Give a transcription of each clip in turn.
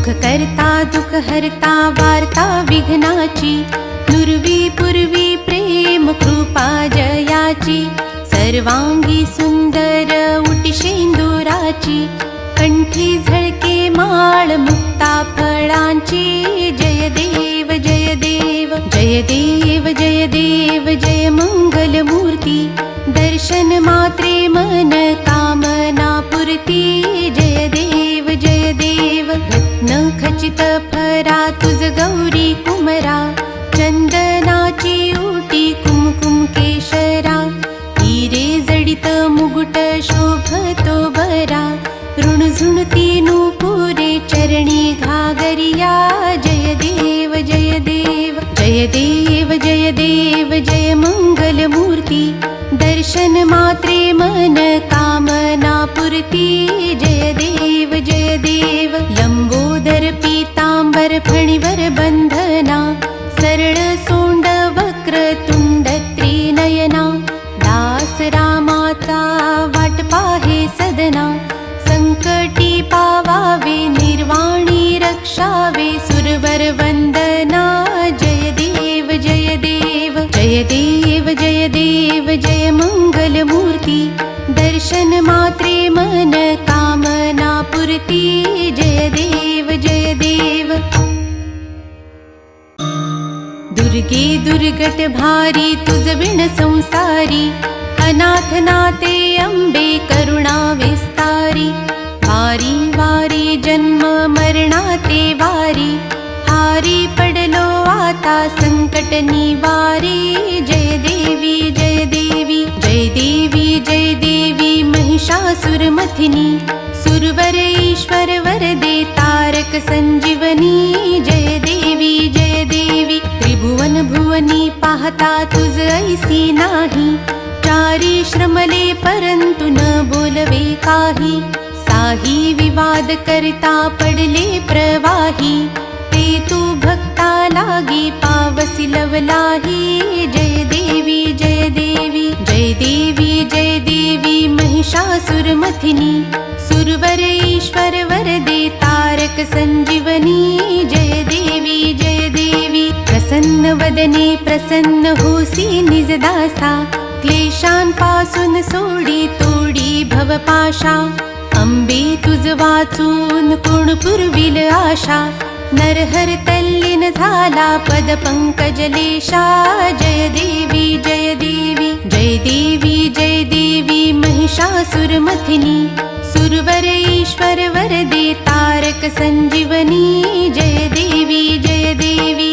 सुख करता दुख हरता वार्ता विघ्नाची. नुर्वी पूर्वी प्रेम कृपा जयाची. सर्वांगी सुंदर उटी शेंदुराची. कंठी झळके माळ मुक्ता फळांची. जय देव जय देव जय देव जय देव जय मंगल मूर्ती. दर्शन मात्रे मन कामना पुरती जय देव देव रत्न खचित फरा तुझ गौरी कुमरा चंदनाची उटी कुमकुम केशरा हिरे जडित मुकुट शोभतो बरा ऋणझुणती पुरे चरणी घागरिया जय देव जय देव जय देव जय देव जय मंगल मूर्ती दर्शन मात्रे मन कामना पुरती जय देव पीतांबर फणिवर बंधना सरळ सोंड वक्र तुंड त्रिनयना दास रामाचा वाट पाहे सदना संकटी पावावे निर्वाणी रक्षावे सुरवर वंदना जय देव जय देव जय देव जय देव जय मंगल मूर्ती दर्शन मात्रे मन दुर्गे दुर्गट भारी विण संसारी अनाथ नाते अंबे करुणा विस्तारी वारी वारी जन्म मरणाते वारी हारी पडलो आता संकट निवारी जय देवी जय देवी जय देवी जय देवी महिषासुरमथिनी सुरवर ईश्वर वरदे तारक संजीवनी जय देवी जय देवी त्रिभुवन भुवनी पाहता तुझ ऐसी नाही. चारी श्रमले परंतु न बोलवे काही. साही विवाद करता पडले प्रवाही. ते तू भक्ता लागी पावसी लवलाही. जय देवी जय देवी जय देवी जय देवी महिषासुरमथिनी सुरवर ईश्वर वरदे तारक संजीवनी. जय देवी जय देवी प्रसन्न वदने प्रसन्न होसी निजदासा। क्लेशांपासून सोडी तोडी भवपाशा। अंबे तुझ वाचून कोण पुरविल आशा। नरहर तल्लीन झाला पद पंकजलेशा जय देवी जय देवी जय देवी जय देवी महिषासुरमथिनी सुरवर ईश्वर वरदे तारक संजीवनी। जय देवी जय देवी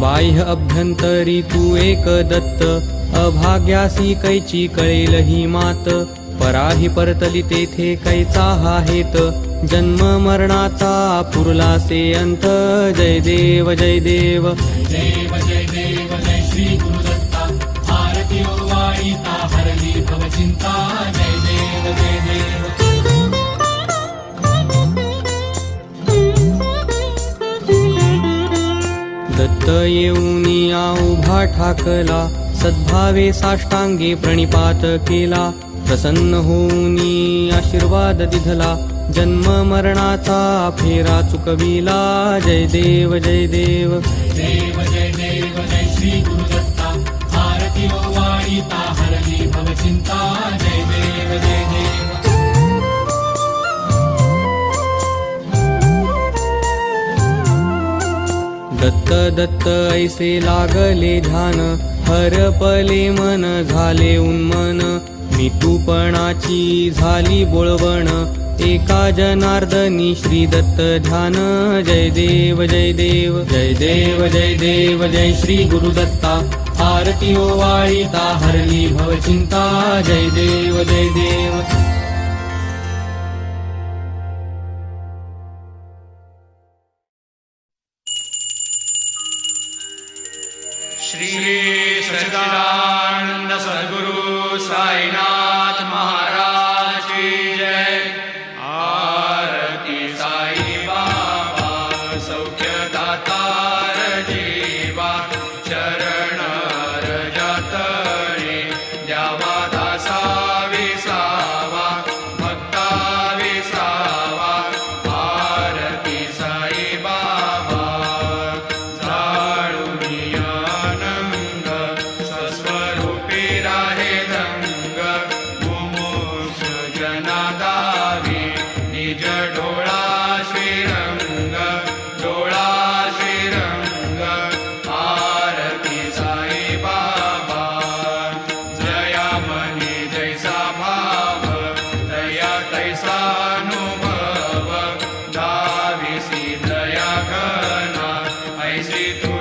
बाह्य अभ्यंतरी तू एक दत्त. अभाग्यासी कैची कळेल ही मात. पराही परतली तेथे कैचा हा हेत. जन्म मरणाचा पुरला से अंत. जय देव जय देव. देव जय देव जय श्री गुरुदत्ता. आरती ओ हो हरली भवचिंता जय देव जय देव. दत्त येऊनिया उभा ठाकला. सद्भावे साष्टांगे प्रणिपात केला. प्रसन्न होऊनी आशीर्वाद दिधला. जन्म मरणाचा फेरा चुकविला. जय देव जय देव. देव जय देव जय श्री गुरुदत्ता. आरती हो भवचिंता जय देव. दत्त दत्त ऐसे लागले ध्यान. हरपले मन झाले उन्मन. नितूपणाची झाली बोळवण. एका जनार्दनी श्री दत्त ध्यान. जय देव जय देव जय देव जय देव जय श्री गुरुदत्ता आरती हो ओ वाळिता हरली भवचिंता जय देव जय देव. I see.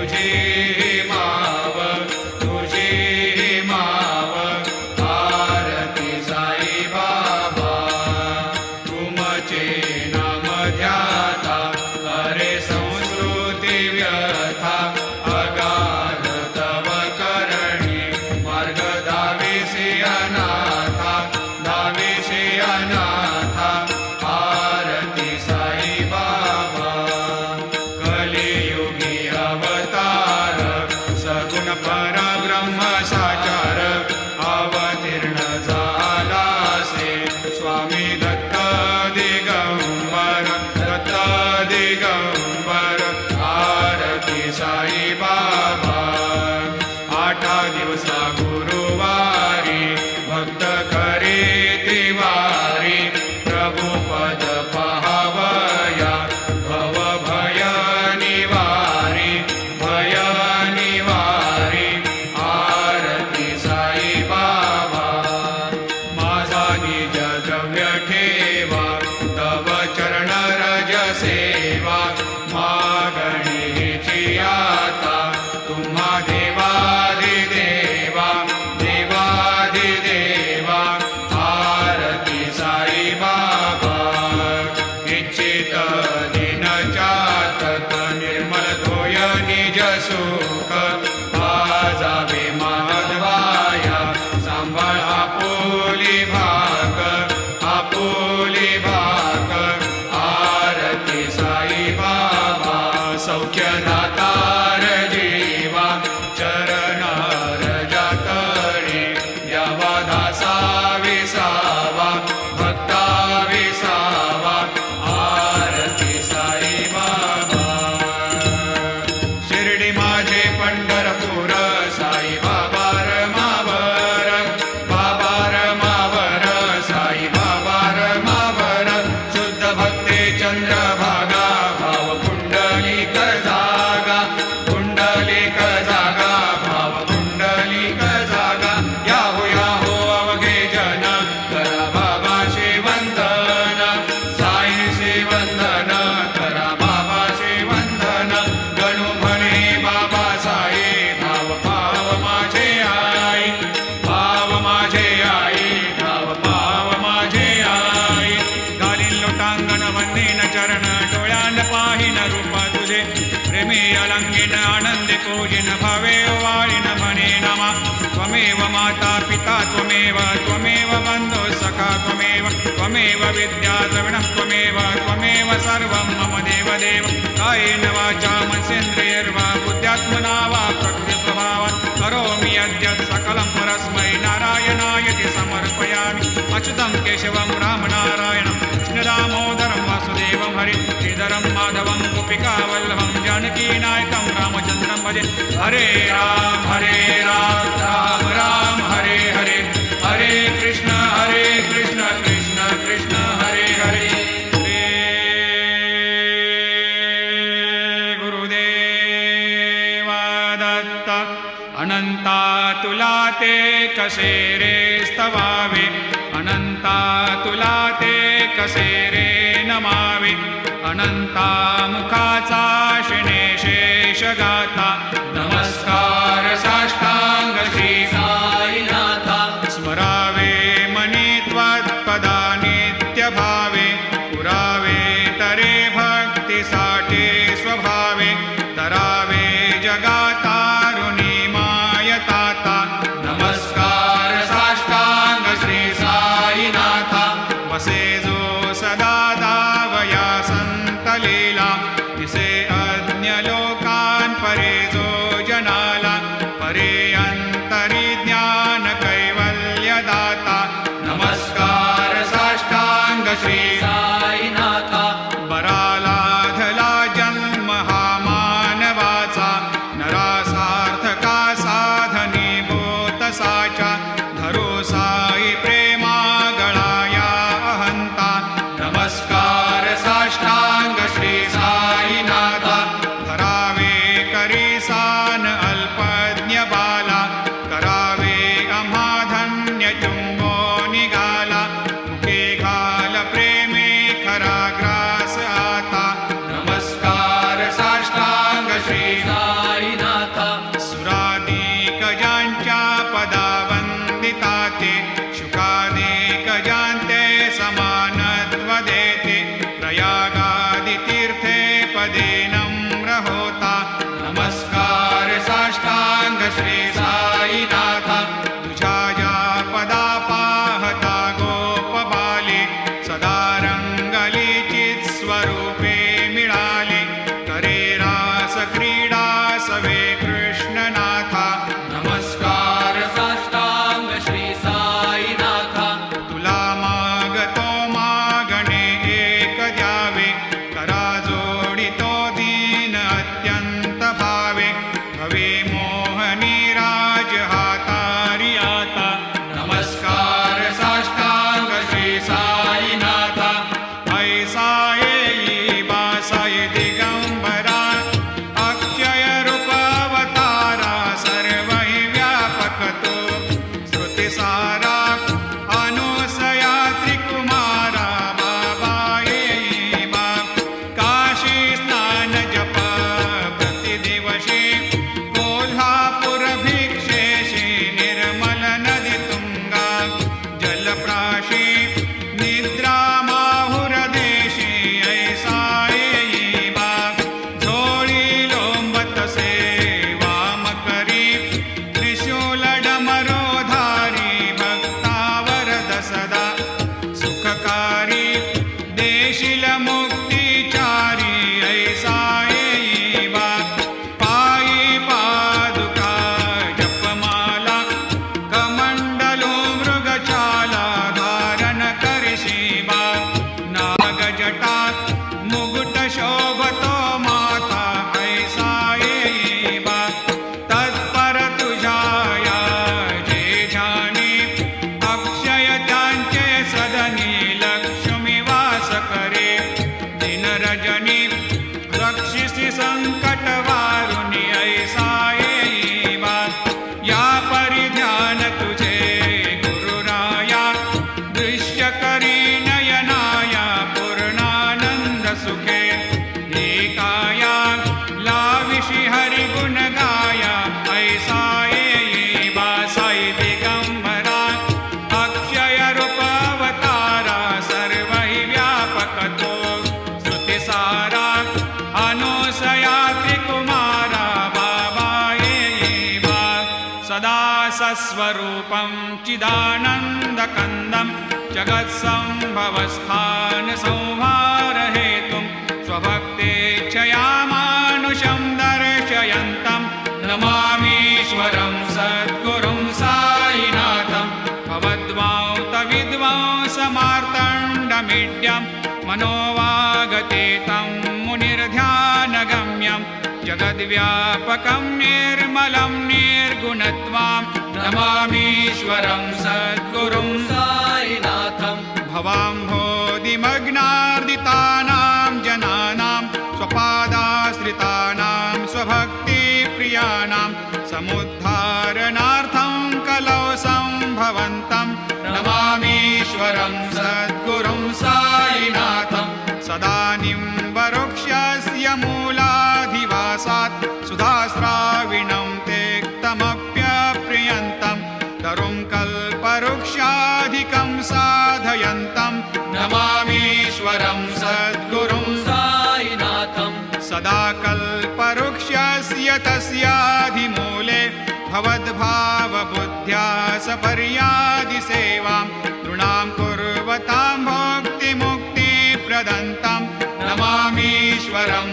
Karyo Saguru देव कायेन वाचा मनसेंद्रियर्वा बुद्ध्यात्मना वा प्रकृतिप्रभावात् करोमि अद्य सकलं परस्मै नारायणायति समर्पयामि। अच्युतं केशवं रामनारायणं कृष्णदामोदरं वासुदेवं हरि श्रीधरं माधवं गोपिकावल्लभं जानकीनायकं रामचन्द्रं भजे। हरे राम। कसे रे स्तवावे? अनंता तुला ते कसे रे नमावे? अनंता मुखाचा न्दम् जगत्सम्भवस्थान संहारेतुं स्वभक्ते दर्शयन्तं नमामीश्वरं सद्गुरुं सायिनाथं भवद्वां तविद्वांसमार्ताण्डमिड्यं मनोवागते तं मुनिर्ध्यानगम्यं जगद्व्यापकं निर्मलं निर् नमामीश्वरं सद्गुरुं। सायिनाथं भवाम्भोदिमग्नार्दितानां जनानां स्वपादाश्रितानां स्वभक्तिप्रियाणां समुद्धारणार्थं कलौ सम्भवन्तं नमामीश्वरं सद्गुरुं सायिनाथं सदानिं वरुक्ष्यस्य मूलाधिवासात् सुधास्राविणम् सपर्यादिसेवां तृणां कुर्वतां भोक्तिमुक्तिप्रदन्तं नमामीश्वरं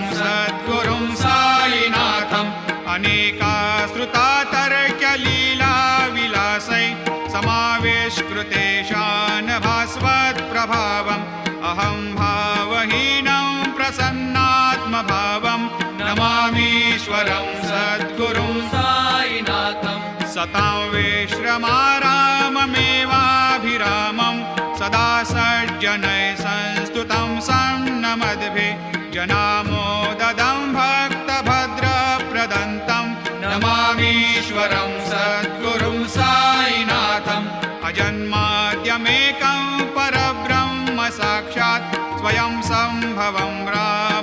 विश्रमाराममेवाभिरामं सदा सज्जनैः संस्तुतं सन्नमद्भिः जनामोददं भक्तभद्रप्रदन्तं नमामीश्वरं सद्गुरुं साईनाथम् अजन्माद्यमेकं परब्रह्म साक्षात् स्वयं सम्भवं राममेवावतीर्णं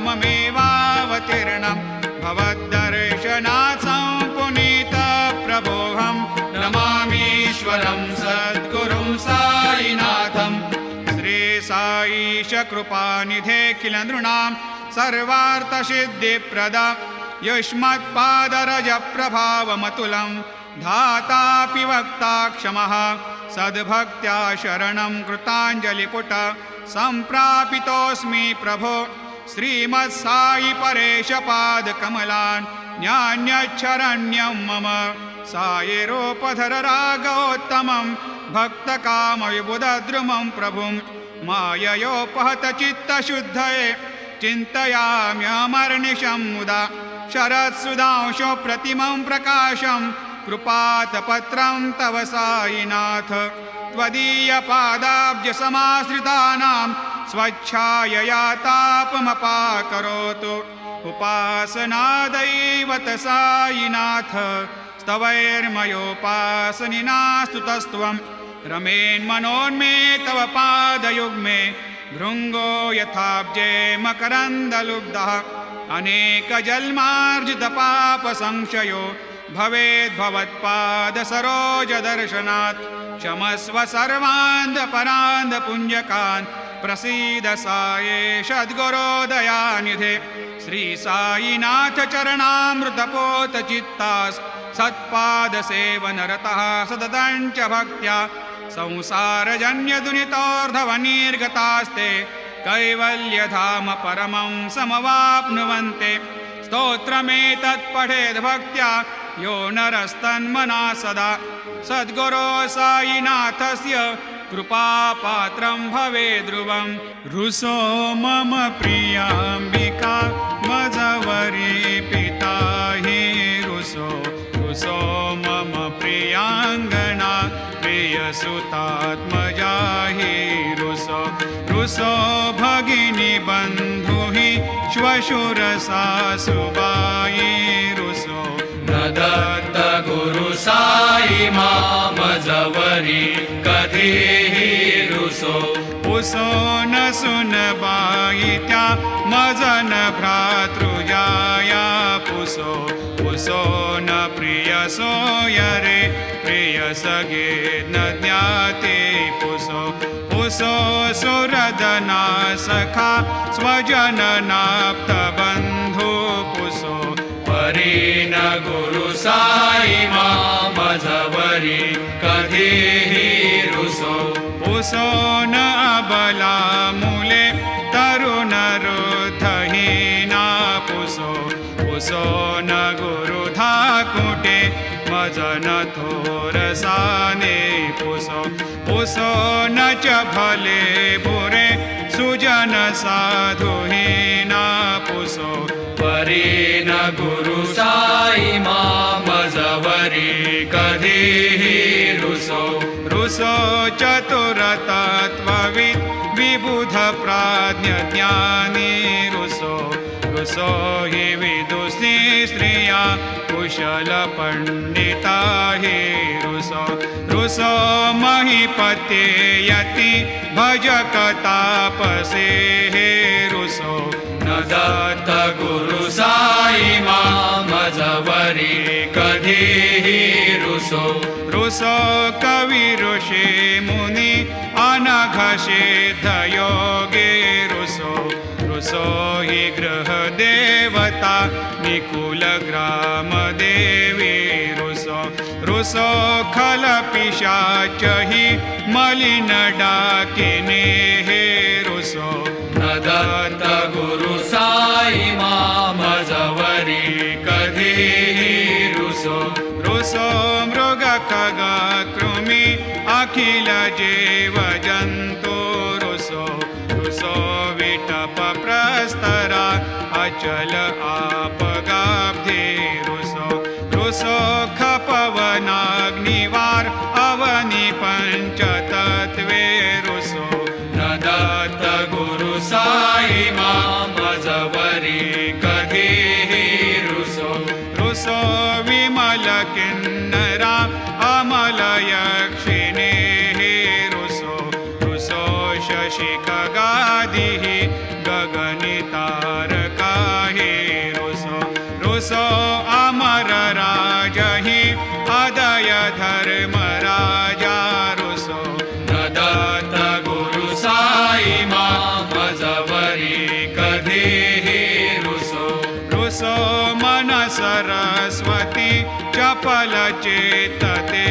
साईश कृपानिधे किल नृणां सर्वार्थसिद्धिप्रद। युष्मत्पादरजप्रभावमतुलं धातापि वक्ता क्षमः सद्भक्त्या शरणं कृताञ्जलिपुट। सम्प्रापितोऽस्मि प्रभो। श्रीमत्सायि परेशपादकमलान् न्यान्यच्छरण्यं मम। सायिरोपधर रागोत्तमं भक्तकामविबुधद्रुमं प्रभुं माययोपहतचित्तशुद्धये चिन्तयाम्यमर्निशं मुदा शरत्सुधांशो प्रतिमं प्रकाशं कृपातपत्रं तव साईनाथ त्वदीयपादाब्जसमाश्रितानां स्वच्छायया तापमपाकरोतु उपासनादैवत साईनाथ स्तवैर्मयोपासनिनास्तुतस्त्वं रमेन्मनोन्मे तव पादयुग्मे भृङ्गो यथाब्जे मकरन्दलुब्धः। अनेकजन्मार्जितपापसंशयो भवेद्भवत्पादसरोजदर्शनात् क्षमस्व सर्वान्धपरान्धपुञ्जकान् प्रसीद साये सद्गुरोदयानिधे श्रीसायिनाथ चरणामृतपोतचित्तास् सत्पादसेवनरतः सततञ्च भक्त्या। संसारजन्यदुनितोर्धवनिर्गतास्ते कैवल्यधाम परमं समवाप्नुवन्ते। स्तोत्रमेतत्पठेद् भक्त्या यो नरस्तन्मना सदा। सद्गुरो साईनाथस्य कृपापात्रं भवे ध्रुवं रुसो मम प्रियाम्बिका रुसो भगिनी बन्धु हि श्वशुरसासुबायि रुसो न दत्त गुरु साई माम जवरी कधीही रुसो उसो न सुन बाईत्या मजन भ्रातृजाया पुसो। पुसो न प्रिय सोयरे प्रिय सगे न ज्ञाते पुसो सुरदना सखा स्वजननाप्तबन्धु पुसो परी न गुरु साई माम जवरी कधीही रुसो। पुसो न अबला मूले तरुणरुद्धहीना पुसो। पुसो न गुरुधाकुटे मजन थोरसाने पुसो पुसो न च भले बुरे, सुजन साधुहीना पुसो। परी न गुरु साई माम जवरी कधीही रुसो। रुसो चतुरतत्त्ववित् विबुध प्राज्ञज्ञानी रुसो। रुसो हि विदुषी स्त्रिया कुशलपण्डिता हि रुसो महीपते यति भजकतापसे रुसो रुसो। न गुरु साई मजवरी कधीही रुसो। रुसो कवि ऋषि मुनि अनघषे योगे रुसो। रुसो हि गृहदेवता निकुलग्रामदेवी मलिन डाकिने न दत्त गुरु साई मजवरी कधीही रुसो रुसो मृग खग कृमि अखिल जीव जन्तु रुसो रुसो विटप प्रस्तरा अचल पालाचे ताते.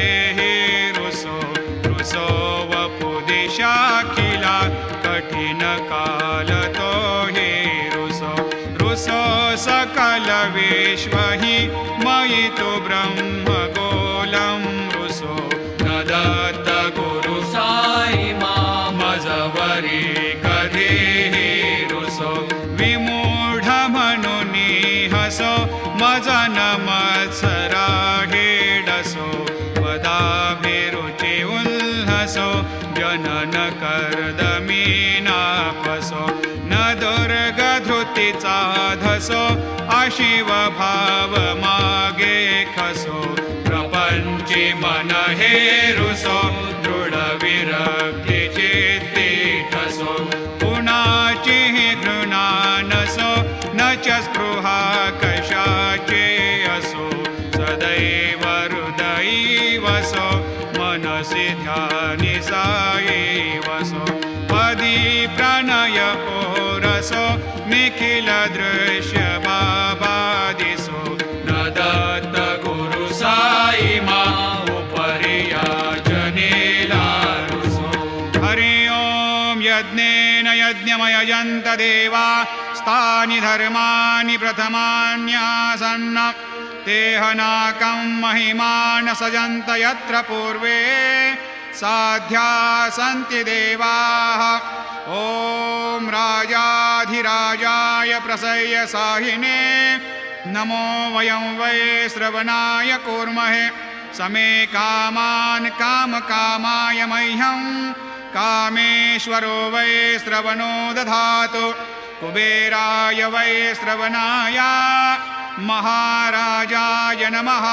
धृतीचा धसो आशिव भाव मागे खसो प्रपंची मन हे रुसो. यज्ञमयजन्त देवा स्तानि धर्माणि प्रथमान्यासन्न। तेहनाकं महिमान सजन्त यत्र पूर्वे साध्या सन्ति देवाः। ॐ राजाधिराजाय प्रसय्य साहिने, नमो वयं वै श्रवणाय कूर्महे। समे कामान् कामकामाय मह्यं कामेश्वरो वै श्रवणो दधातु। कुबेराय वै श्रवणाय। महाराजाय नमः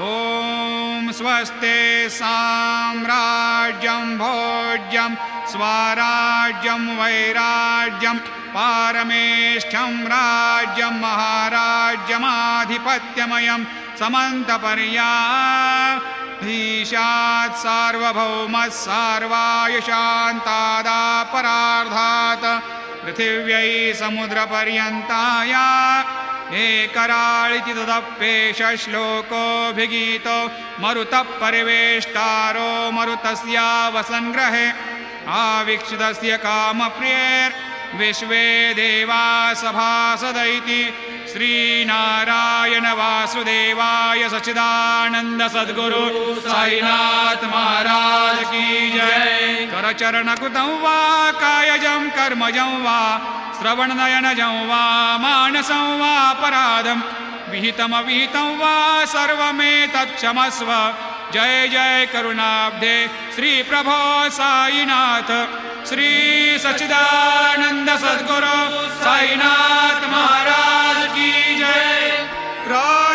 ॐ स्वस्ते साम्राज्यं भोज्यं स्वराज्यं वैराज्यं पारमेष्ठ्यं राज्यं महाराज्यमाधिपत्यमयं समन्तपर्या ईशात् सार्वभौमः सार्वायुशान्तादापरार्धात् पृथिव्यै समुद्रपर्यन्ताय एकराळितिदुदप्पेष श्लोकोऽभिगीतो मरुतः परिवेष्टारो मरुतस्यावसङ्ग्रहे आवीक्षितस्य कामप्रियेर्विश्वे देवासभासद इति श्रीनारायण वासुदेवाय सच्चिदानन्द सद्गुरु साईनाथ महाराज की जय। करचरणकृतं वा कायजं कर्मजं वा श्रवणनयनजं वा मानसं वा वापराधं विहितमविहितं वा, सर्वमेतत्क्षमस्व। जय जय करुणाब्धे श्रीप्रभो साईनाथ। श्री सच्चिदानन्द सद्गुरु साईनाथ महाराज Krishna.